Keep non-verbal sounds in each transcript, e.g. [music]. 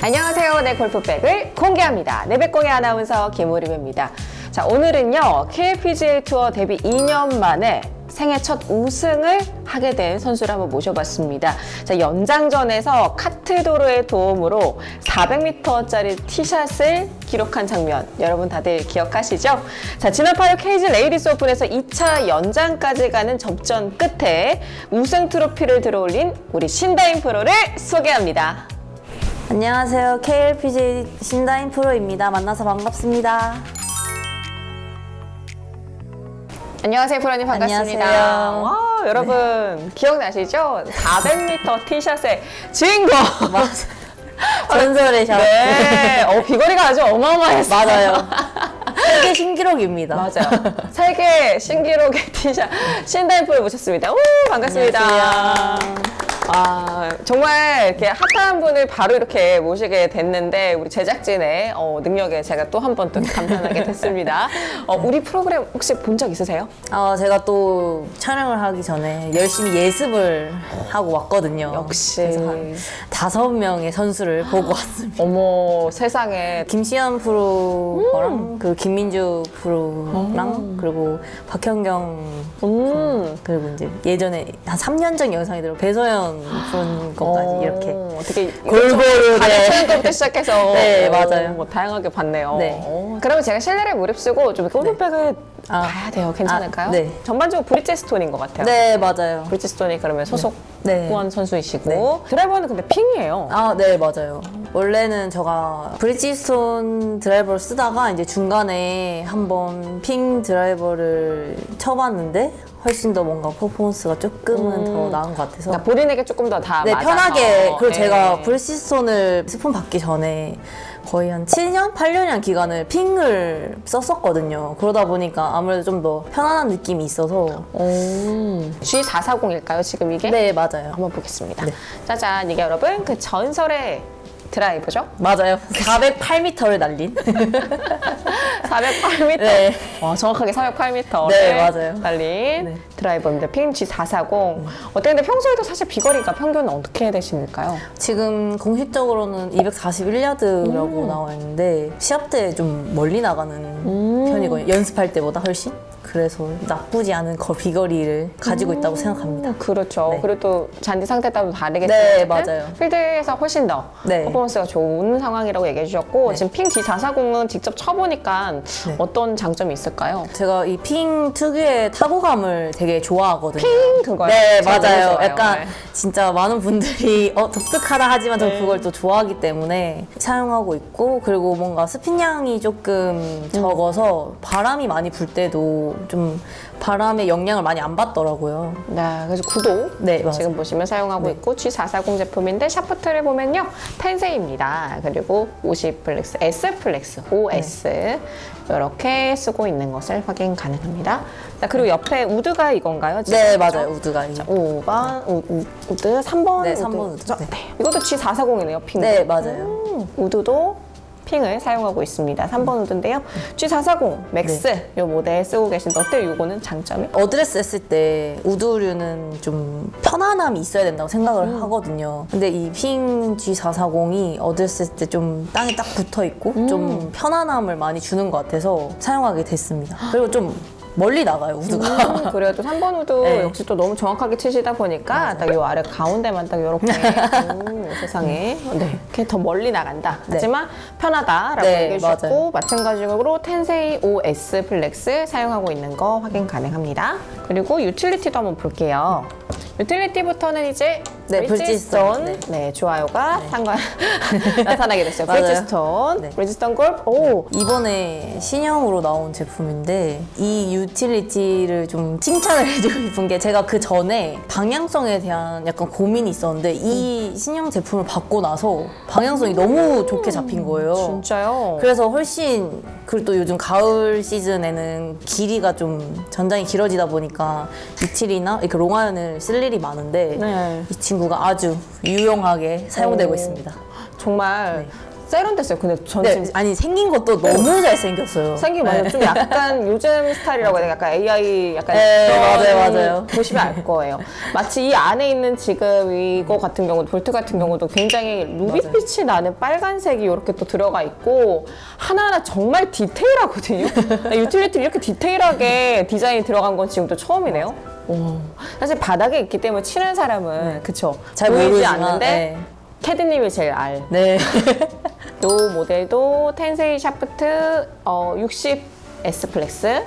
안녕하세요. 내 골프백을 공개합니다. 내백공의 아나운서 김우림입니다. 자, 오늘은요, KLPGA 투어 데뷔 2년 만에 생애 첫 우승을 하게 된 선수를 한번 모셔봤습니다. 자, 연장전에서 카트 도로의 도움으로 400m짜리 티샷을 기록한 장면, 여러분 다들 기억하시죠? 자, 지난 8일 KG 레이디스 오픈에서 2차 연장까지 가는 접전 끝에 우승 트로피를 들어올린 우리 신다인 프로를 소개합니다. 안녕하세요. KLPJ 신다인 프로입니다. 만나서 반갑습니다. 안녕하세요, 프로님 반갑습니다. 안녕하세요. 와, 여러분 기억나시죠? 400m 티샷의 주인공. [laughs] 전설의 샷. 네, 어, 비거리가 아주 어마어마했어요. 맞아요. [laughs] 세계 신기록입니다. 맞아요. 세계 신기록의 티샷 신다인 프로 모셨습니다. 오, 반갑습니다. 안녕하세요. 아, 정말 이렇게 핫한 분을 바로 이렇게 모시게 됐는데 우리 제작진의 어, 능력에 제가 또 한번또 [laughs] 감탄하게 됐습니다. 어, 우리 프로그램 혹시 본 적 있으세요? 어, 제가 또 촬영을 하기 전에 열심히 예습을 하고 왔거든요. 역시. 그래서 한 다섯 명의 선수를 보고 왔습니다. 어머 세상에 김시현 프로랑 그 김민주 프로랑 그리고 박현경 음. 그리고 이제 예전에 한 3년 전 영상이 들어 배서 연 프로 것까지 이렇게 어, 어떻게 골고루 네. 가르치는 시작해서 [laughs] 네, 어, 맞아요. 뭐 다양하게 봤네요. 네. 어, 그러면 제가 실내를 무릅쓰고 좀 골프백을 아. 봐야 돼요. 괜찮을까요? 아, 네. 전반적으로 브리지스톤인 것 같아요. 네 맞아요. 브리지스톤이 그러면 소속 네. 후원 선수이시고 네. 드라이버는 근데 핑이에요. 아, 네, 맞아요. 원래는 제가 브리지스톤 드라이버를 쓰다가 이제 중간에 한번 핑 드라이버를 쳐봤는데 훨씬 더 뭔가 퍼포먼스가 조금은 더 나은 것 같아서. 그러니까 본인에게 조금 더 다 네, 맞아서. 편하게. 그리고 제가 네. 브리지스톤을 스폰 받기 전에 거의 한 7년, 8년이란 기간을 핑을 썼었거든요. 그러다 보니까 아무래도 좀 더 편안한 느낌이 있어서. 음. G440일까요, 지금 이게? 네, 맞아요. 한번 보겠습니다. 네. 짜잔, 이게 여러분 그 전설의 드라이브죠? 맞아요. 408m를 날린. [laughs] 408m. 네. 와, 정확하게 408m. 네, 맞아요. 달린 네. 드라이버입니다. PNG 440. 어때 근데 평소에도 사실 비거리가 평균은 어떻게 되십니까요? 지금 공식적으로는 241야드라고 나와 있는데 시합 때 좀 멀리 나가는 편이거든요. 연습할 때보다 훨씬. 그래서 나쁘지 않은 거 비거리를 가지고 있다고 생각합니다. 그렇죠. 네. 그리고 또 잔디 상태 따라 다르겠지만 네, 맞아요. 필드에서 훨씬 더 네. 퍼포먼스가 좋은 상황이라고 얘기해 주셨고 네. 지금 핑 G440은 직접 쳐보니까 네. 어떤 장점이 있을까요? 제가 이 핑 특유의 타고감을 되게 좋아하거든요. 핑 그거요. 네, 저 맞아요. 좋아요. 약간 네. 진짜 많은 분들이 [laughs] 어, 독특하다 하지만 전 네. 그걸 또 좋아하기 때문에 사용하고 있고 그리고 뭔가 스핀량이 조금 적어서 바람이 많이 불 때도 좀 바람의 영향을 많이 안 받더라고요. 네, 그래서 구도 네, 맞아요. 지금 보시면 사용하고 네. 있고 G440 제품인데 샤프트를 보면요 텐세입니다. 그리고 50 플렉스, S 플렉스, OS 이렇게 쓰고 있는 것을 확인 가능합니다. 자, 그리고 옆에 우드가 이건가요? 지금? 네, 맞아요. 우드가 이제. 5번 우, 우, 우드, 3번 네, 우드. 3번 우드. 저, 네. 네. 이것도 G440이네요, 핑. 네, 맞아요. 음, 우드도 핑을 사용하고 있습니다. 3번 우드인데요. G440 맥스 이 모델 쓰고 계신데 어때요? 이거는 장점이? 어드레스 했을 때 우드류는 좀 편안함이 있어야 된다고 생각을 하거든요. 근데 이 핑 G440이 어드레스 했을 때 좀 땅에 딱 붙어 있고 좀 편안함을 많이 주는 것 같아서 사용하게 됐습니다. 그리고 좀 멀리 나가요, 우드가. 음, 그래요. 또 3번 우드 [laughs] 네. 역시 또 너무 정확하게 치시다 보니까 딱 요 아래 가운데만 딱 요렇게 [laughs] 오, 세상에 네. 이렇게 더 멀리 나간다. 네. 하지만 편하다라고 네, 얘기해 주셨고 맞아요. 마찬가지로 텐세이 OS 플렉스 사용하고 있는 거 확인 가능합니다. 그리고 유틸리티도 한번 볼게요. 유틸리티부터는 이제 네, 브리지스톤 브리지스톤. 네, 좋아요가 상관 [laughs] 나타나게 됐어요. 맞아요. 브리지스톤, 네. 브리지스톤 골프. 오, 이번에 신형으로 나온 제품인데 이 유틸리티를 좀 칭찬을 [laughs] 해주고 싶은 게 제가 그 전에 방향성에 대한 약간 고민이 있었는데 이 신형 제품을 받고 나서 방향성이 너무 좋게 잡힌 거예요. 진짜요? 그래서 훨씬 그리고 또 요즘 가을 시즌에는 길이가 좀 전장이 길어지다 보니까 유틸이나 이렇게 롱아연을 쓸 일이 많은데 네. 이 친구가 아주 유용하게 사용되고 오. 있습니다. 정말 네. 세련됐어요. 근데 전 네, 지금 아니 생긴 것도 너무 잘생겼어요. 생긴 게 맞아요. 좀 약간 [laughs] 요즘 스타일이라고 해야 되나? 약간 AI 약간 네, 그런 맞아요, 맞아요. 보시면 알 거예요. 마치 이 안에 있는 지금 이거 같은 경우도 볼트 같은 경우도 굉장히 루비빛이 나는 빨간색이 이렇게 또 들어가 있고 하나하나 정말 디테일하거든요. [laughs] 유틸리티 이렇게 디테일하게 디자인이 들어간 건 지금도 처음이네요. 오. 사실 바닥에 있기 때문에 치는 사람은 그쵸 잘 보이지 모르지만, 않는데 네. 캐드님이 제일 알. 네. [laughs] 이 모델도 텐세이 샤프트 어, 60 S 플렉스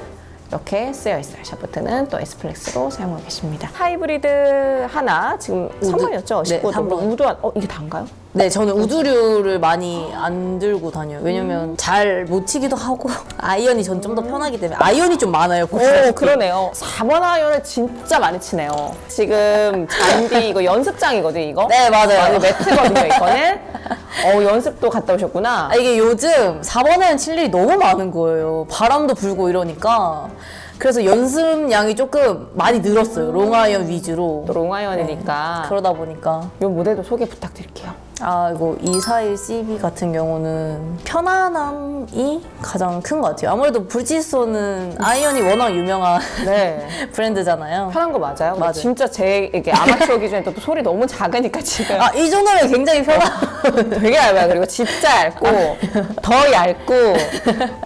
이렇게 쓰여 있어요. 샤프트는 또 S 플렉스로 사용하고 계십니다. 하이브리드 하나 지금 우드. 3번이었죠? 네, 19도. 삼 번. 우드한 어 이게 단가요? 네, 저는 우두류를 많이 안 들고 다녀요. 왜냐면 잘 못 치기도 하고 [laughs] 아이언이 전 좀 더 편하기 때문에 아이언이 좀 많아요. 오 그러네요. 4번 아이언을 진짜 많이 치네요. 지금 잔디 이거 [laughs] 연습장이거든요. 이거. 네, 맞아요. 아니, 매트거든요. 이거는. 어 연습도 갔다 오셨구나. 아, 이게 요즘 4번에는 칠 일이 너무 많은 거예요. 바람도 불고 이러니까. 그래서 연습량이 조금 많이 늘었어요. 롱아이언 위주로. 또 롱아이언이니까. 그러다 보니까. 이 모델도 소개 부탁드릴게요. 아, 이거 241CB 같은 경우는 편안함이 가장 큰 것 같아요. 아무래도 브리지스톤은 아이언이 워낙 유명한 네. [laughs] 브랜드잖아요. 편한 거 맞아요? 맞아요. 진짜 제 이게 아마추어 기준에 또 소리 너무 작으니까 지금 아, 이 정도면 굉장히 편한. 되게 얇아요. 그리고 진짜 얇고 더 얇고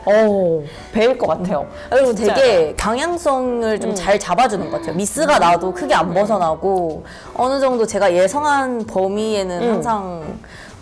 어 배일 것 같아요. 그리고 진짜 음. 되게 방향성을 좀 잘 잡아주는 것 같아요. 미스가 나도 크게 안 벗어나고 어느 정도 제가 예상한 범위에는 항상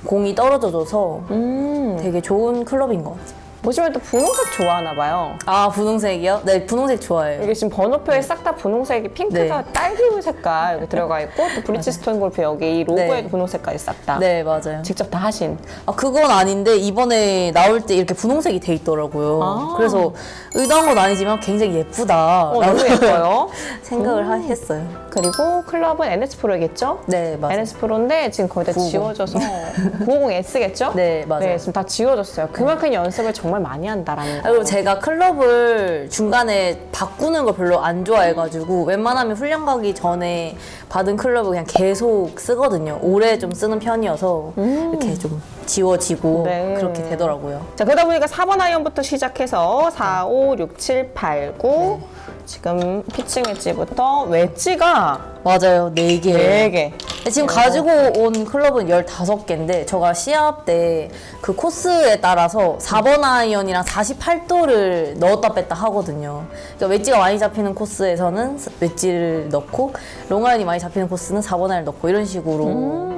공이 떨어져줘서 음 되게 좋은 클럽인 것 같아요. 보시면 또 분홍색 좋아하나 봐요. 아 분홍색이요? 네 분홍색 좋아해요. 이게 지금 번호표에 싹 다 분홍색이 핑크가 네. 딸기우유 색깔 이렇게 들어가 있고 또 브리지스톤 골프 여기 이 로고에도 네. 분홍색까지 싹 다. 네 맞아요. 직접 다 하신. 아 그건 아닌데 이번에 나올 때 이렇게 분홍색이 돼 있더라고요. 아. 그래서 의도한 건 아니지만 굉장히 예쁘다. 어, 너무 예뻐요. [laughs] 생각을 하- 했어요. 그리고 클럽은 NS 프로겠죠? 네 맞아요. NS 프로인데 지금 거의 다 950. 지워져서 [laughs] 950S겠죠? 네, 맞아요. 네, 지금 다 지워졌어요. 그만큼 연습을 정말 많이 한다라는 거. 그리고 제가 클럽을 중간에 바꾸는 걸 별로 안 좋아해가지고 웬만하면 훈련 가기 전에 받은 클럽을 그냥 계속 쓰거든요. 오래 좀 쓰는 편이어서 이렇게 좀 지워지고 네. 그렇게 되더라고요. 자, 그러다 보니까 4번 아이언부터 시작해서 4, 5, 6, 7, 8, 9 지금 피칭 웨지부터 웨지가 맞아요. 네 개. 4개. 지금 가지고 온 클럽은 15개인데 제가 시합 때 그 코스에 따라서 4번 아이언이랑 48도를 넣었다 뺐다 하거든요. 그러니까 웨지가 많이 잡히는 코스에서는 웨지를 넣고 롱아이언이 많이 잡히는 코스는 4번 아이언을 넣고 이런 식으로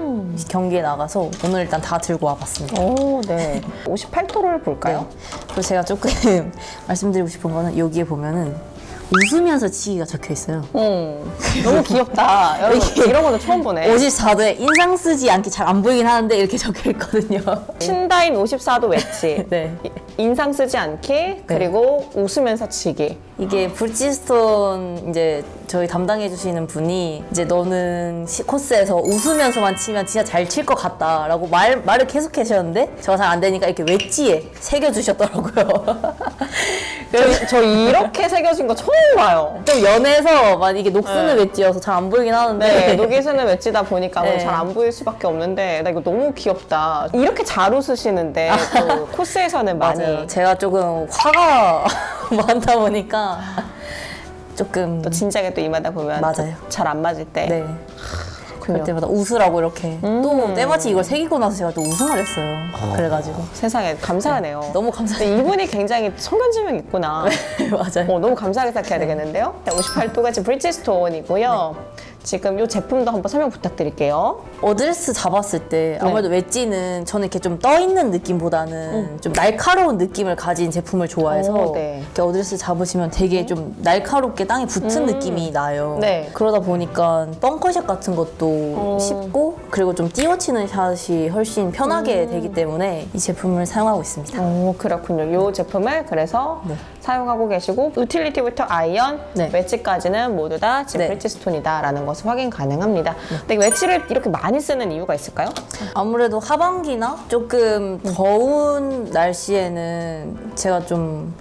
경기에 나가서 오늘 일단 다 들고 와봤습니다. 오, 네. 58도를 볼까요? 그리고 제가 조금 [laughs] 말씀드리고 싶은 거는 여기에 보면은 웃으면서 치기가 적혀 있어요. 음, 너무 귀엽다. 여러분, [laughs] 이런 것도 처음 보네. 54도에 인상 쓰지 않게 잘 안 보이긴 하는데 이렇게 적혀 있거든요. 신다인 54도 웨지. [laughs] 네. 인상 쓰지 않기, 그리고 웃으면서 치기. 이게 불치스톤 이제 저희 담당해 주시는 분이 이제 너는 시- 코스에서 웃으면서만 치면 진짜 잘 칠 것 같다라고 말 말을 계속 하셨는데 제가 잘 안 되니까 이렇게 웨지에 새겨 주셨더라고요. [laughs] 저, 저 이렇게 새겨진 거 처음 봐요. 좀 연해서 막 이게 녹스는 웨지여서 잘 안 보이긴 하는데 네, 녹이스는 웨지다 보니까 네. 잘 안 보일 수밖에 없는데 나 이거 너무 귀엽다. 이렇게 잘 웃으시는데 또 [laughs] 코스에서는 많이 맞아요. 제가 조금 화가 [laughs] 많다 보니까 조금 또 진작에 또 임하다 보면 맞아요. 잘 안 맞을 때 네. 그럴 때마다 웃으라고 이렇게 또 때마치 이걸 새기고 나서 제가 또 우승을 했어요. 그래가지고 세상에 감사하네요. 너무 감사해요. 근데 이분이 굉장히 성견지명 있구나. [laughs] 맞아요. 어, 너무 감사하게 생각해야 되겠는데요? 58도가 지금 브리지스톤이고요. 지금 이 제품도 한번 설명 부탁드릴게요. 어드레스 잡았을 때 아무래도 웨지는 저는 이렇게 좀 떠 있는 느낌보다는 좀 날카로운 느낌을 가진 제품을 좋아해서 오, 네. 이렇게 어드레스 잡으시면 되게 좀 날카롭게 땅에 붙은 느낌이 나요. 네. 그러다 보니까 벙커샷 같은 것도 어. 쉽고 그리고 좀 띄워치는 샷이 훨씬 편하게 되기 때문에 이 제품을 사용하고 있습니다. 오, 그렇군요. 이 제품을 그래서 네. 사용하고 계시고 유틸리티부터 아이언, 네. 웨지까지는 모두 다 지금 네. 브리지스톤이다라는 것을 확인 가능합니다. 근데 웨지를 이렇게 많이 쓰는 이유가 있을까요? 아무래도 하반기나 조금 더운 날씨에는 제가 좀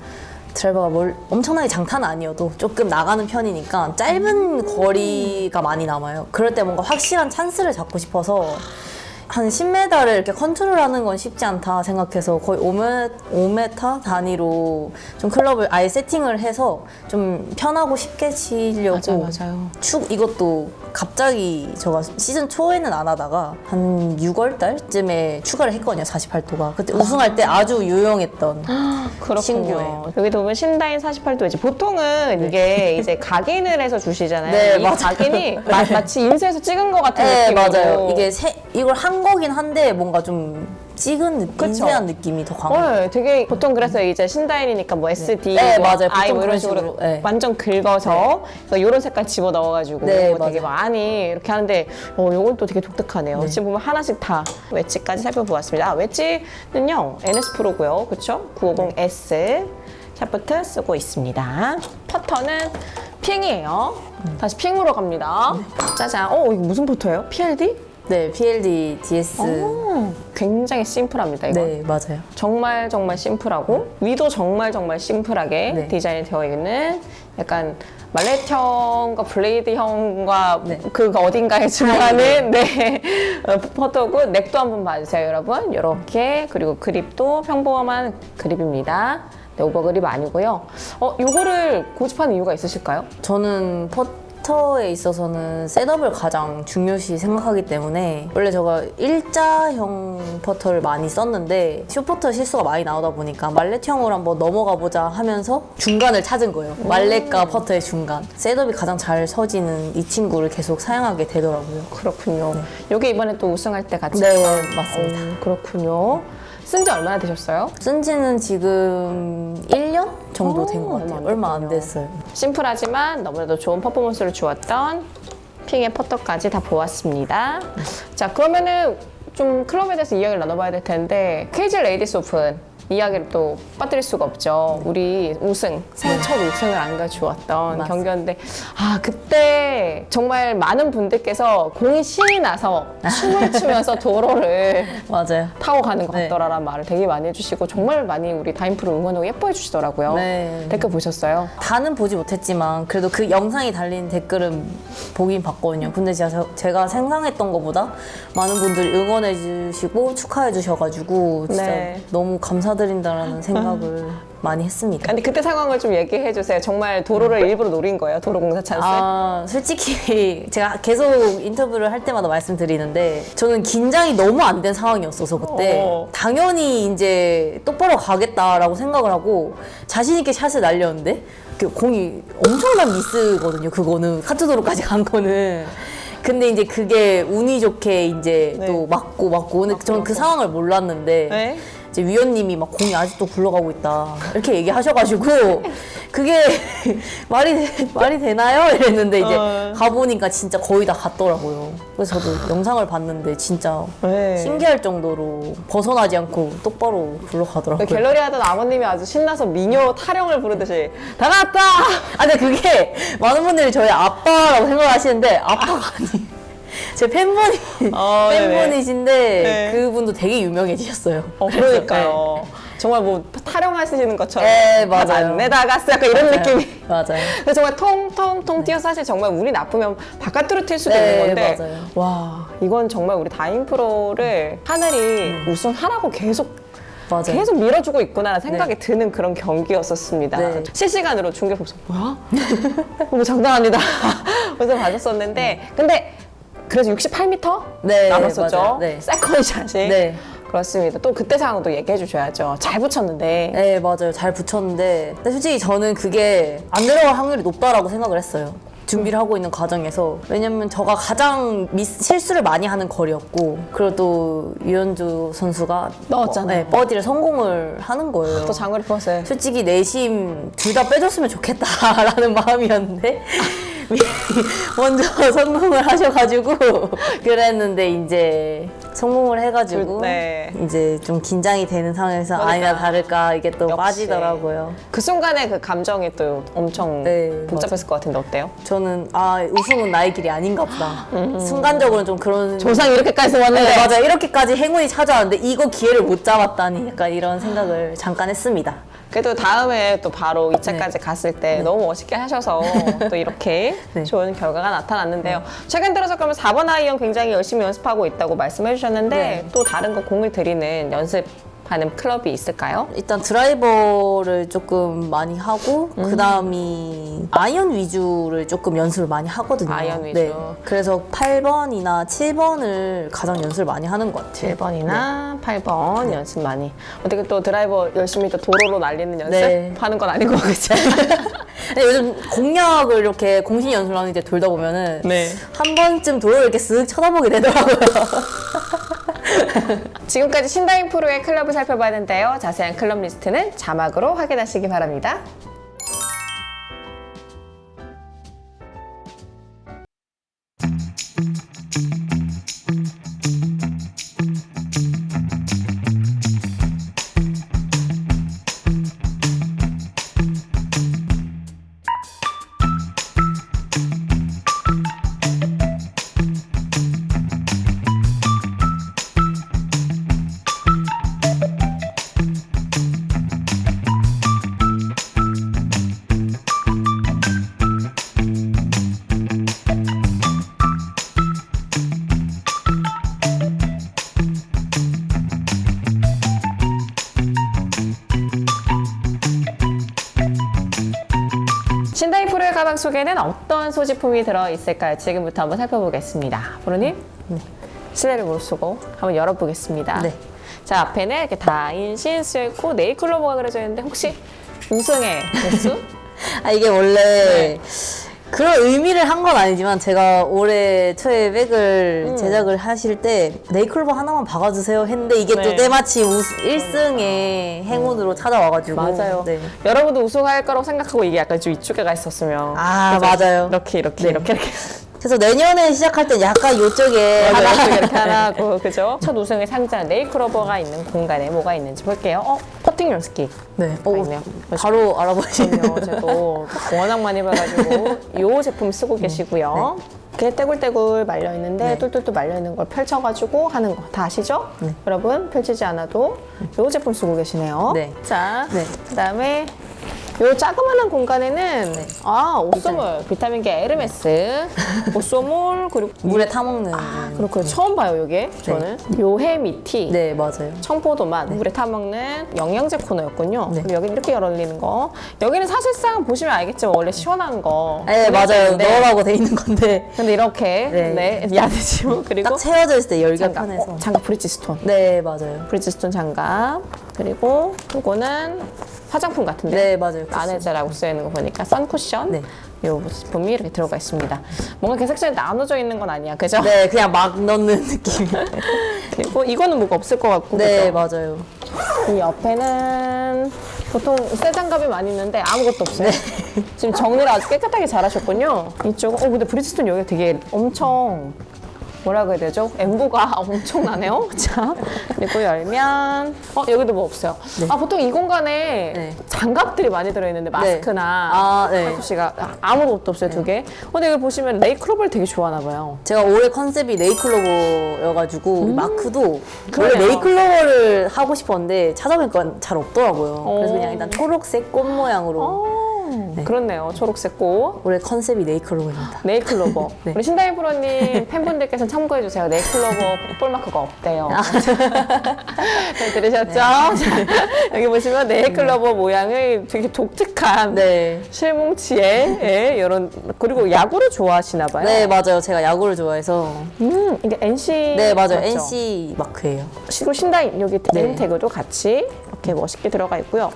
드라이버가 뭘 엄청나게 장타는 아니어도 조금 나가는 편이니까 짧은 거리가 많이 남아요. 그럴 때 뭔가 확실한 찬스를 잡고 싶어서 한 10m를 이렇게 컨트롤하는 건 쉽지 않다 생각해서 거의 5m, 5m 단위로 좀 클럽을 아예 세팅을 해서 좀 편하고 쉽게 치려고 맞아요. 축 이것도 갑자기 제가 시즌 초에는 안 하다가 한 6월 달쯤에 추가를 했거든요 48도가 그때 우승할 때 아주 유용했던 그렇군요. 신규예요. 여기 보면 신다인 48도이지. 보통은 이게 이제 각인을 해서 주시잖아요. 네, 이 맞아요. 각인이 마, 마치 인쇄해서 찍은 것 같은 네 느낌으로. 맞아요 이게 세, 이걸 한 거긴 한데 뭔가 좀 찍은 느낌 그쵸. 인쇄한 느낌이 더 강해요 어, 되게 보통 그래서 이제 신다인이니까 뭐 SD, 네, 뭐 맞아요. I 보통 뭐 이런 그런 식으로, 식으로, 네. 완전 긁어서 이런 색깔 집어 넣어가지고 네, 되게 맞아요. 많이 이렇게 하는데 어, 요건 또 되게 독특하네요. 네. 지금 보면 하나씩 다 웨지까지 살펴보았습니다. 아, 웨지는요 NS 프로고요, 그렇죠? 950S 샤프트 쓰고 있습니다. 퍼터는 핑이에요. 다시 핑으로 갑니다. 짜잔. 어, 이거 무슨 퍼터예요? PLD? 네 PLD DS 오, 굉장히 심플합니다, 이거. 네 맞아요 정말 정말 심플하고 위도 정말 정말 심플하게 네. 디자인이 되어 있는 약간 말렛형과 블레이드형과 네. 그 어딘가에 중간은 네 어, 퍼터고 넥도 한번 봐주세요 여러분 이렇게 그리고 그립도 평범한 그립입니다 네, 오버 그립 아니고요 어 요거를 고집하는 이유가 있으실까요? 저는 퍼 터에 있어서는 셋업을 가장 중요시 생각하기 때문에 원래 제가 일자형 퍼터를 많이 썼는데 슈퍼터 실수가 많이 나오다 보니까 말렛형으로 한번 넘어가 보자 하면서 중간을 찾은 거예요. 말렛과 퍼터의 중간. 셋업이 가장 잘 서지는 이 친구를 계속 사용하게 되더라고요. 그렇군요 요게 이번에 또 우승할 때 같이 네, 맞습니다. 오, 그렇군요 쓴 지 얼마나 되셨어요? 쓴 지는 지금 1년 정도 오, 된것 같아요. 얼마 안. 됐어요. 심플하지만 너무나도 좋은 퍼포먼스를 주었던 핑의 퍼터까지 다 보았습니다. 자, 그러면은 좀 클럽에 대해서 이야기를 나눠봐야 될 텐데 KG 레이디스 오픈 이야기를 또 빠뜨릴 수가 없죠. 우리 우승, 생애 첫 우승을 맞습니다. 경기였는데 아 그때 정말 많은 분들께서 공이 신이 나서 춤을 추면서 [laughs] 도로를 맞아요. 타고 가는 것 네. 같더라라는 말을 되게 많이 해주시고 정말 많이 우리 다인프로 응원하고 예뻐해 주시더라고요. 네. 댓글 보셨어요? 다는 보지 못했지만 그래도 그 영상이 달린 댓글은 보긴 봤거든요. 근데 제가, 제가 생각했던 것보다 많은 분들이 응원해 주시고 축하해 주셔가지고 진짜 네. 너무 감사 드린다라는 생각을 많이 했습니다. 근데 그때 상황을 좀 얘기해 주세요. 정말 도로를 일부러 노린 거예요. 도로 공사 찬스. 아, 솔직히 [laughs] 제가 계속 인터뷰를 할 때마다 말씀드리는데 저는 긴장이 너무 안 된 상황이었어서 그때 어. 당연히 이제 똑바로 가겠다라고 생각을 하고 자신 있게 샷을 날렸는데 그 공이 엄청난 미스거든요. 그거는 카트 도로까지 간 거는. 근데 이제 그게 운이 좋게 이제 네. 또 맞고 맞고 근데 저는 그 상황을 몰랐는데 네. 이제 위원님이 막 공이 아직도 굴러가고 있다 이렇게 얘기하셔가지고 그게 [laughs] 말이 되- 말이 되나요? 이랬는데 이제 어. 가보니까 진짜 거의 다 갔더라고요. 그래서 저도 영상을 봤는데 진짜 네. 신기할 정도로 벗어나지 않고 똑바로 굴러가더라고요. 갤러리 하던 아버님이 아주 신나서 미녀 타령을 부르듯이 다 나왔다. 아 근데 그게 많은 분들이 저희 아빠라고 생각하시는데 아빠가 아니에요. 제 팬분이 어, 네네. 팬분이신데 네. 그분도 되게 유명해지셨어요. 어, 그러니까요. 정말 뭐 타령하시는 것처럼 네, 맞아요. 안 내다갔어 약간 이런 네. 느낌이. 맞아요. 그래서 정말 통통통 뛰어 사실 정말 운이 나쁘면 바깥으로 튈 수도 네, 있는 건데 맞아요. 와 이건 정말 우리 다인 프로를 하늘이 우승하라고 계속 맞아요. 계속 밀어주고 있구나라는 생각이 드는 그런 경기였었습니다. 네. 실시간으로 중계 보면서 뭐야? 뭐 장난 아니다. 그래서 봤었었는데 근데 그래서 68m 네, 남았었죠. 맞아요. 네. 세컨샷이. 네. 그렇습니다. 또 그때 상황도 얘기해 주셔야죠. 잘 붙였는데. 네, 맞아요. 잘 붙였는데. 근데 솔직히 저는 그게 안 들어갈 확률이 높다라고 생각을 했어요. 준비를 하고 있는 과정에서. 왜냐면 저가 가장 미스, 실수를 많이 하는 거리였고, 그리고 또 유현주 선수가 넣었잖아요. 네, 버디를 성공을 하는 거예요. 또 장거리 퍼스. 솔직히 내심 둘 다 빼줬으면 좋겠다라는 [laughs] 마음이었는데 [laughs] 먼저 성공을 하셔가지고 [laughs] 그랬는데 이제 성공을 해가지고 네. 이제 좀 긴장이 되는 상황에서 그러니까. 아니나 다를까 이게 또 역시. 빠지더라고요. 그 순간에 그 감정이 또 엄청 네, 복잡했을 것 같은데 어때요? 저는 아 우승은 나의 길이 아닌가 보다. 순간적으로는 좀 그런 조상 이렇게까지 왔는데. 네, 맞아요. 이렇게까지 행운이 찾아왔는데 이거 기회를 못 잡았다니 약간 이런 생각을 잠깐 했습니다. 그래도 다음에 또 바로 2차까지 네. 갔을 때 너무 멋있게 하셔서 [laughs] 또 이렇게 네. 좋은 결과가 나타났는데요. 최근 들어서 그러면 4번 아이언 굉장히 열심히 연습하고 있다고 말씀해 주셨는데 네. 또 다른 거 공을 들이는 연습 하는 클럽이 있을까요? 일단 드라이버를 조금 많이 하고 음. 그다음이 아이언 위주를 조금 연습을 많이 하거든요. 네. 아이언 위주. 그래서 8번이나 7번을 가장 연습을 많이 하는 것 같아요. 7번이나 8번 연습 많이. 어떻게 또 드라이버 열심히 또 도로로 날리는 연습 네. 하는 건 아닌 것 같죠? 근데 요즘 공략을 이렇게 공식 연습을 하는 이제 돌다 보면은 네. 한 번쯤 도로를 이렇게 쓱 쳐다보게 되더라고요. [laughs] [laughs] 지금까지 신다인 프로의 클럽을 살펴봤는데요. 자세한 클럽 리스트는 자막으로 확인하시기 바랍니다. 가방 속에는 어떤 소지품이 들어있을까요? 지금부터 한번 살펴보겠습니다. 프로님, 실내를 무릅쓰고 한번 열어보겠습니다. 네. 자, 앞에는 이렇게 다인신 쓰여있고 네이클로버가 그려져 있는데 혹시 우승의 [laughs] 개수? 아 이게 원래 그런 의미를 한 건 아니지만 제가 올해 초에 백을 음. 제작을 하실 때 네이클로버 하나만 박아주세요 했는데 이게 네. 또 때마침 우스, 1승의 행운으로 찾아와가지고 맞아요. 네. 여러분도 우승할 거라고 생각하고 이게 약간 좀 이쪽에 가 있었으면. 아, 그죠? 맞아요. 이렇게, 이렇게, 네. 이렇게, 이렇게. 그래서 내년에 시작할 땐 약간 요쪽에 하나, 하나 이렇게, 이렇게 하나 하고, [laughs] 그죠? 첫 우승을 상징하는 네이클로버가 있는 공간에 뭐가 있는지 볼게요. 어, 퍼팅 연습기. 네. 가 있네요. 바로 알아보시네요. 그럼요. 저도 워낙 많이 봐가지고 이 제품 쓰고 계시고요. 이렇게 떼굴떼굴 말려 있는데 네. 똘똘똘 말려 있는 걸 펼쳐가지고 하는 거 다 아시죠? 네. 여러분 펼치지 않아도 이 제품 쓰고 계시네요. 네. 자, 네. 그다음에 이 자그마한 공간에는 네. 아 옷소물 비타민계 에르메스 [laughs] 옷소물 그리고 물에 타 먹는. 그리고 그 처음 봐요 이게 저는 요 해 미티 네, 맞아요. 청포도맛 물에 타먹는 영양제 코너였군요. 네. 그리고 여기 이렇게 열어올리는 거. 여기는 사실상 보시면 알겠지만 원래 시원한 거. 네, 맞아요. 보내주는데 넣으라고 돼 있는 건데 근데 이렇게 네. 네, 야드지고 그리고 딱 채워져 있을 때 열기가 장갑. 편해서. 어, 장갑 브리지스톤. 네, 맞아요. 브리지스톤 장갑. 그리고 이거는 화장품 같은데. 네, 맞아요. 라네즈라고 쓰여 있는 거 보니까 선쿠션. 네. 요 제품이 이렇게 들어가 있습니다. 뭔가 계속적으로 나눠져 있는 건 아니야, 그죠? 네, 그냥 막 넣는 [laughs] 느낌. 그리고 이거는 뭐가 없을 것 같고. 네, 그죠? 맞아요. 이 옆에는 보통 새 장갑이 많이 있는데 아무것도 없어요. 네. 지금 정리를 아주 깨끗하게 잘 하셨군요. 이쪽은, 어, 근데 브리지스톤 여기 되게 엄청, 뭐라고 해야 되죠? 엠보가 [laughs] 엄청나네요. 자, 그리고 열면, 어, 여기도 뭐 없어요. 아, 보통 이 공간에 네. 장갑들이 많이 들어있는데, 마스크나, 아, 네. 씨가 아무것도 없어요, 두 개. 근데 여기 보시면 레이크로버를 되게 좋아하나 봐요. 제가 올해 컨셉이 네이클로버여가지고 마크도 원래 음. 그러네요. 네이클로버를 하고 싶었는데 찾아보니까 잘 없더라고요. 그래서 어. 그냥 일단 초록색 꽃 모양으로 그렇네요. 초록색 꽃. 올해 컨셉이 네이클로버입니다. 네일클로버. [laughs] 네. 우리 신다이 프로님 팬분들께서 참고해주세요. 네일클로버 풋볼마크가 없대요. 아. [laughs] 잘 들으셨죠? 네. 자, [laughs] 여기 보시면 네일클로버 모양의 되게 독특한 네. 실뭉치에 예, 이런 그리고 야구를 좋아하시나 봐요. 네, 맞아요. 제가 야구를 좋아해서. 음, 이게 NC 네, 맞아요. 맞죠? NC 마크예요. 그리고 신다인 여기 네. 네임 태그도 같이 이렇게 멋있게 들어가 있고요.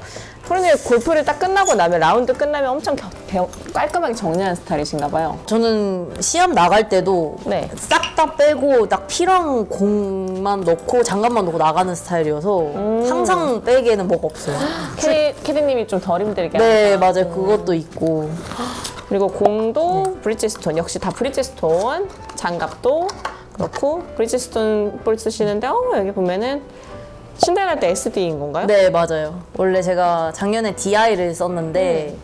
프로님 골프를 딱 끝나고 나면 라운드 끝나면 엄청 겨- 겨- 깔끔하게 정리하는 스타일이신가 봐요. 저는 시합 나갈 때도 네. 싹 다 빼고 딱 필요한 공만 넣고 장갑만 넣고 나가는 스타일이어서 음. 항상 빼기에는 뭐가 없어요. [gasps] 캐디, 캐디님이 좀 덜 힘들게 네, 맞아요. 그것도 있고. 그리고 공도 네. 브리지스톤 역시 다 브리지스톤 장갑도 그렇고 브리지스톤 볼 쓰시는데 어, 여기 보면은 신데렐라 때 SD인 건가요? 네, 맞아요. 원래 제가 작년에 DI를 썼는데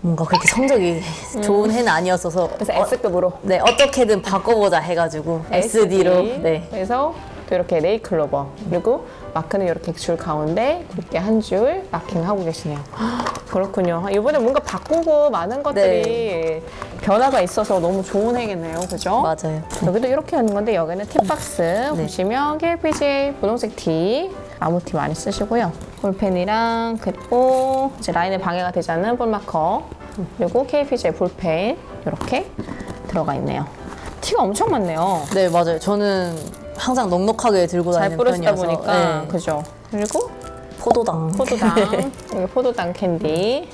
뭔가 그렇게 성적이 좋은 해는 아니었어서 그래서 어, S급으로 네, 어떻게든 바꿔보자 해가지고 SD로 네. 그래서 또 이렇게 네이클로버 그리고 마크는 이렇게 줄 가운데 굵게 한 줄 마킹하고 계시네요. [gasps] 그렇군요. 이번에 뭔가 바꾸고 많은 것들이 변화가 있어서 너무 좋은 해겠네요. 그죠? 맞아요. 여기도 이렇게 하는 건데 여기는 팁박스 보시면 KPG 분홍색 티 아무 티 많이 쓰시고요 볼펜이랑 그리고 이제 라인에 방해가 되지 않는 볼마커 그리고 KPG의 볼펜 이렇게 들어가 있네요 티가 엄청 많네요 네, 맞아요. 저는 항상 넉넉하게 들고 잘 다니는 뿌려주다 편이어서. 보니까 네. 그죠 그리고 포도당. 포도당 [laughs] 여기 포도당 캔디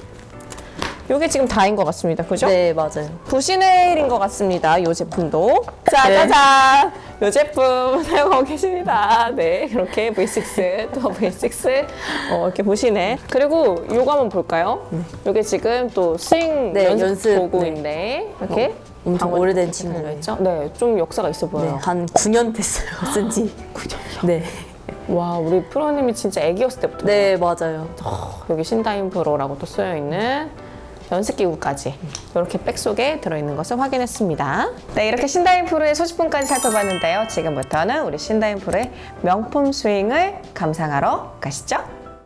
이게 지금 다인 것 같습니다 그죠? 네, 맞아요. 부시네일인 것 같습니다. 이 제품도. 자, 네. 짜잔! 이 제품 [laughs] 사용하고 계십니다. 네, 이렇게 V6, 또 V6, 어, 이렇게 보시네. 그리고 요거 한번 볼까요? 요게 지금 또 스윙 네, 연습, 연습, 도구인데, 이렇게. 엄청 방울 오래된 친구예요. 달려있죠? 네, 좀 역사가 있어 네, 보여요. 한 9년 됐어요. [laughs] 쓴 지. 9년이요? 네. 와, 우리 프로님이 진짜 애기였을 때부터. 네, 맞아요. 여기 신다인 프로라고 또 쓰여 있는 연습기구까지 이렇게 백 속에 들어있는 것을 확인했습니다. 네, 이렇게 신다인 프로의 소지품까지 살펴봤는데요. 지금부터는 우리 신다인 프로의 명품 스윙을 감상하러 가시죠.